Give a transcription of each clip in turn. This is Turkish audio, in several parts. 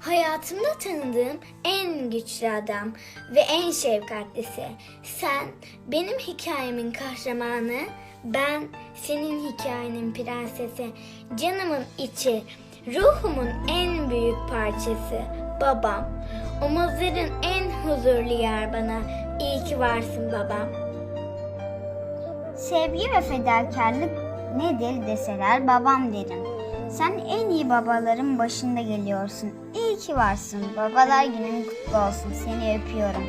Hayatımda tanıdığım en güçlü adam ve en şefkatlisi. Sen benim hikayemin kahramanı, ben senin hikayenin prensesi. Canımın içi, ruhumun en büyük parçası. Babam. Omuzların en huzurlu yer bana. İyi ki varsın babam. Sevgi ve fedakarlık nedir deseler babam derim. Sen en iyi babaların başında geliyorsun. İyi ki varsın. Babalar günün kutlu olsun. Seni öpüyorum.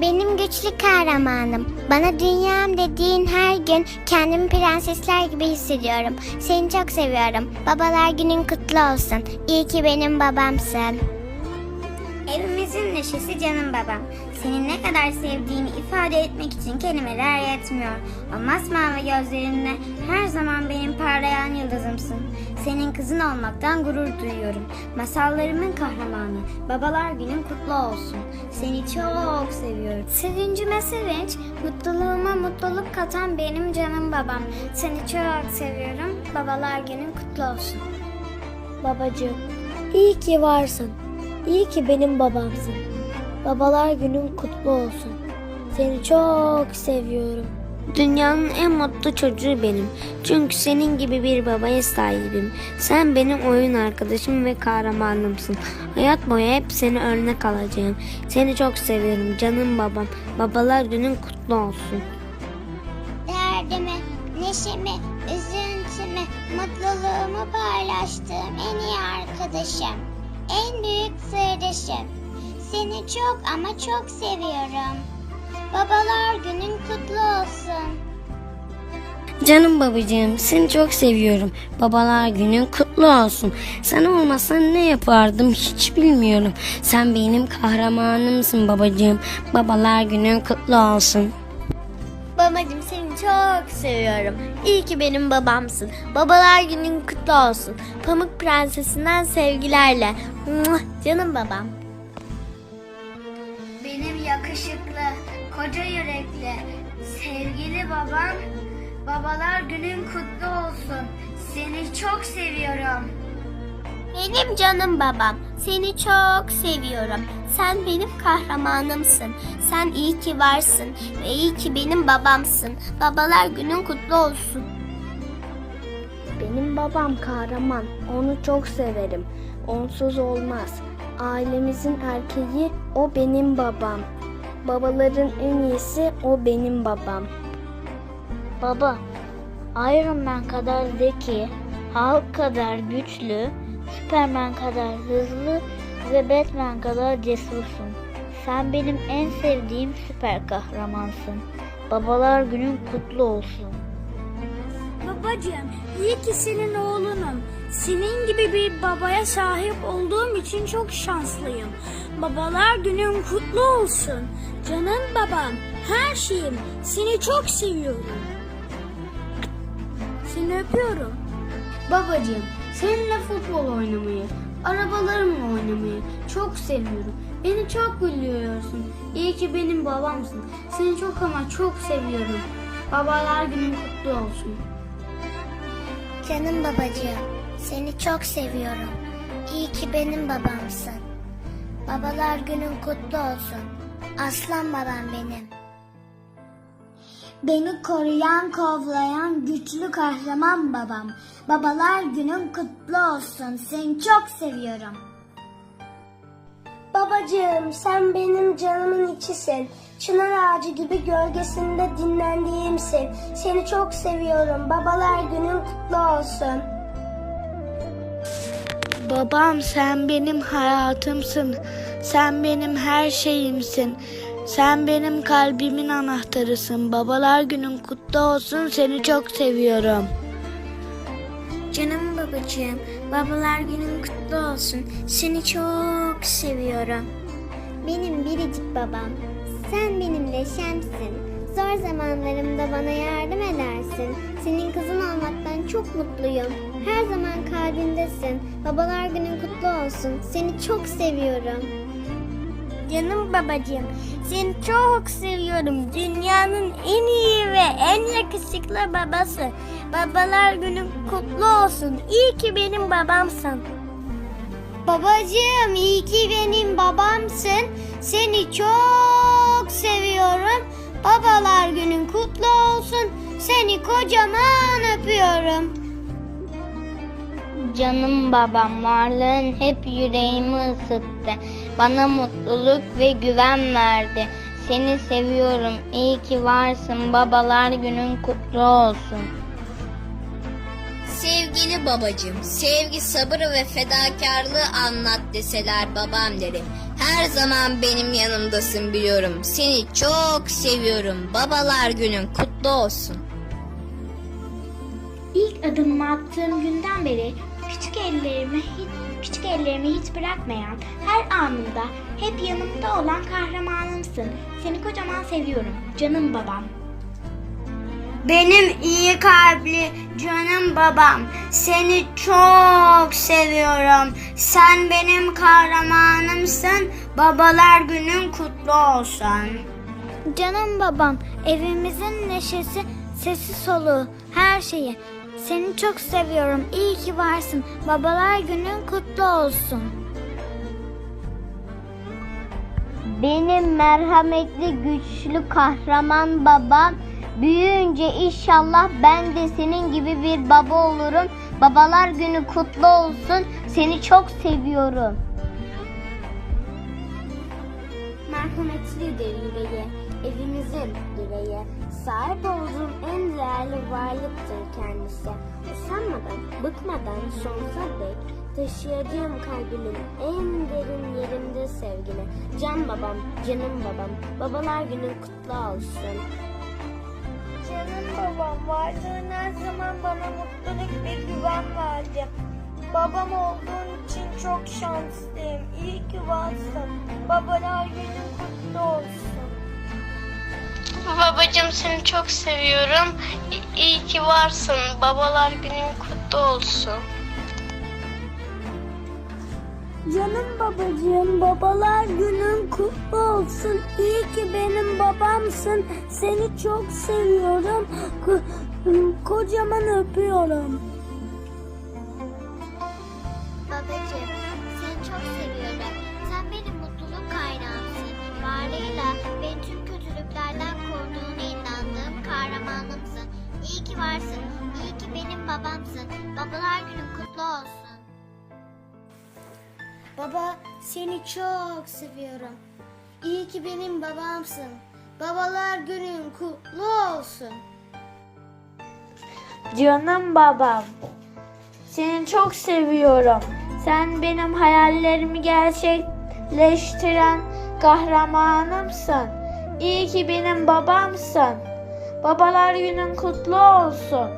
Benim güçlü kahramanım. Bana dünyam dediğin her gün kendimi prensesler gibi hissediyorum. Seni çok seviyorum. Babalar günün kutlu olsun. İyi ki benim babamsın. Evimizin neşesi canım babam. Seni ne kadar sevdiğimi ifade etmek için kelimeler yetmiyor. O masmavi gözlerinle her zaman benim parlayan yıldızımsın. Senin kızın olmaktan gurur duyuyorum. Masallarımın kahramanı. Babalar günün kutlu olsun. Seni çok seviyorum. Sevincime sevinç, mutluluğuma mutluluk katan benim canım babam. Seni çok seviyorum. Babalar günün kutlu olsun. Babacığım, iyi ki varsın. İyi ki benim babamsın. Babalar günün kutlu olsun. Seni çok seviyorum. Dünyanın en mutlu çocuğu benim. Çünkü senin gibi bir babaya sahibim. Sen benim oyun arkadaşım ve kahramanımsın. Hayat boyu hep seni örnek alacağım. Seni çok seviyorum canım babam. Babalar günün kutlu olsun. Derdimi, neşemi, üzüntümü, mutluluğumu paylaştığım en iyi arkadaşım. En büyük sırdaşım. Seni çok ama çok seviyorum. Babalar günün kutlu olsun. Canım babacığım seni çok seviyorum. Babalar günün kutlu olsun. Sen olmasan ne yapardım hiç bilmiyorum. Sen benim kahramanımsın babacığım. Babalar günün kutlu olsun. Babacım seni çok seviyorum. İyi ki benim babamsın. Babalar günün kutlu olsun. Pamuk Prensesinden sevgilerle. Canım babam. Benim yakışıklı, koca yürekli, sevgili babam, babalar günün kutlu olsun. Seni çok seviyorum. Benim canım babam. Seni çok seviyorum. Sen benim kahramanımsın. Sen iyi ki varsın ve iyi ki benim babamsın. Babalar günün kutlu olsun. Benim babam kahraman. Onu çok severim. Onsuz olmaz. Ailemizin erkeği o benim babam. Babaların en iyisi o benim babam. Baba, Iron Man kadar zeki, Hulk kadar güçlü, Superman kadar hızlı ve Batman kadar cesursun. Sen benim en sevdiğim süper kahramansın. Babalar günün kutlu olsun. Babacığım, iyi ki senin oğlunum. Senin gibi bir babaya sahip olduğum için çok şanslıyım. Babalar günün kutlu olsun. Canım babam, her şeyim. Seni çok seviyorum. Seni öpüyorum. Babacığım seninle futbol oynamayı, arabalarımla oynamayı çok seviyorum. Beni çok gülüyorsun. İyi ki benim babamsın. Seni çok ama çok seviyorum. Babalar günün kutlu olsun. Canım babacığım, seni çok seviyorum. İyi ki benim babamsın. Babalar günün kutlu olsun. Aslan babam benim. Beni koruyan, kovlayan güçlü kahraman babam. Babalar günün kutlu olsun. Seni çok seviyorum. Babacığım, sen benim canımın içisin. Çınar ağacı gibi gölgesinde dinlendiğimsin. Seni çok seviyorum. Babalar günün kutlu olsun. Babam sen benim hayatımsın. Sen benim her şeyimsin. Sen benim kalbimin anahtarısın. Babalar günün kutlu olsun. Seni çok seviyorum. Babacığım, babalar günün kutlu olsun. Seni çok seviyorum. Benim biricik babam. Sen benim leşemsin. Zor zamanlarımda bana yardım edersin. Senin kızın olmaktan çok mutluyum. Her zaman kalbimdesin. Babalar günün kutlu olsun. Seni çok seviyorum. Canım babacığım, seni çok seviyorum. Dünyanın en iyi ve en yakışıklı babası. Babalar günün kutlu olsun. İyi ki benim babamsın. Babacığım iyi ki benim babamsın. Seni çok seviyorum. Babalar günün kutlu olsun. Seni kocaman öpüyorum. Canım babam varlığın hep yüreğimi ısıttı. Bana mutluluk ve güven verdi. Seni seviyorum. İyi ki varsın. Babalar günün kutlu olsun. Sevgili babacığım, sevgi, sabır ve fedakarlığı anlat deseler babam derim. Her zaman benim yanımdasın biliyorum. Seni çok seviyorum. Babalar günün kutlu olsun. İlk adımımı attığım günden beri küçük ellerimi hiç küçük ellerimi hiç bırakmayan, her anında hep yanımda olan kahramanımsın. Seni kocaman seviyorum. Canım babam. Benim iyi kalpli canım babam. Seni çok seviyorum. Sen benim kahramanımsın. Babalar günün kutlu olsun. Canım babam, evimizin neşesi, sesi soluğu, her şeyi. Seni çok seviyorum. İyi ki varsın. Babalar günün kutlu olsun. Benim merhametli güçlü kahraman babam büyüyünce inşallah ben de senin gibi bir baba olurum. Babalar günü kutlu olsun. Seni çok seviyorum. Merhametlidir yüreği, evimizin direği. Sahip olduğum en varlıktır kendisi. Usanmadan, bıkmadan sonsuza dek taşıyacağım kalbimin en derin yerinde sevgili. Can babam, canım babam, babalar günün kutlu olsun. Canım babam, varlığın her zaman bana mutluluk ve güven verdi. Babam olduğun için çok şanslıyım. İyi ki varsın. Babalar günün kutlu olsun. Babacığım seni çok seviyorum. İyi ki varsın. Babalar günün kutlu olsun. Canım babacığım, babalar günün kutlu olsun. İyi ki benim babamsın. Seni çok seviyorum. Ko- kocaman öpüyorum. Babacığım, seni çok seviyorum. İyi ki varsın. İyi ki benim babamsın. Babalar günün kutlu olsun. Baba, seni çok seviyorum. İyi ki benim babamsın. Babalar günün kutlu olsun. Canım babam. Seni çok seviyorum. Sen benim hayallerimi gerçekleştiren kahramanımsın. İyi ki benim babamsın. Babalar günün kutlu olsun.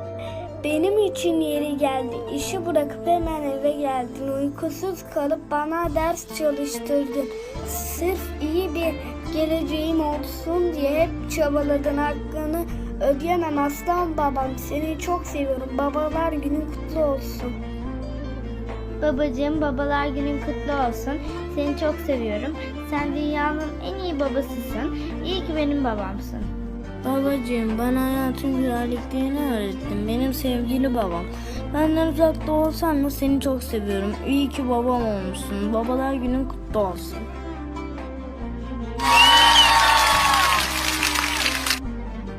Benim için yeri geldi. İşi bırakıp hemen eve geldin. Uykusuz kalıp bana ders çalıştırdın. Sırf iyi bir geleceğim olsun diye hep çabaladın. Hakkını ödeyemem aslan babam. Seni çok seviyorum. Babalar günün kutlu olsun. Babacığım babalar günün kutlu olsun. Seni çok seviyorum. Sen dünyanın en iyi babasısın. İyi ki benim babamsın. Babacığım bana hayatın güzelliklerini öğrettin. Benim sevgili babam. Benden uzakta olsan da seni çok seviyorum. İyi ki babam olmuşsun. Babalar günün kutlu olsun.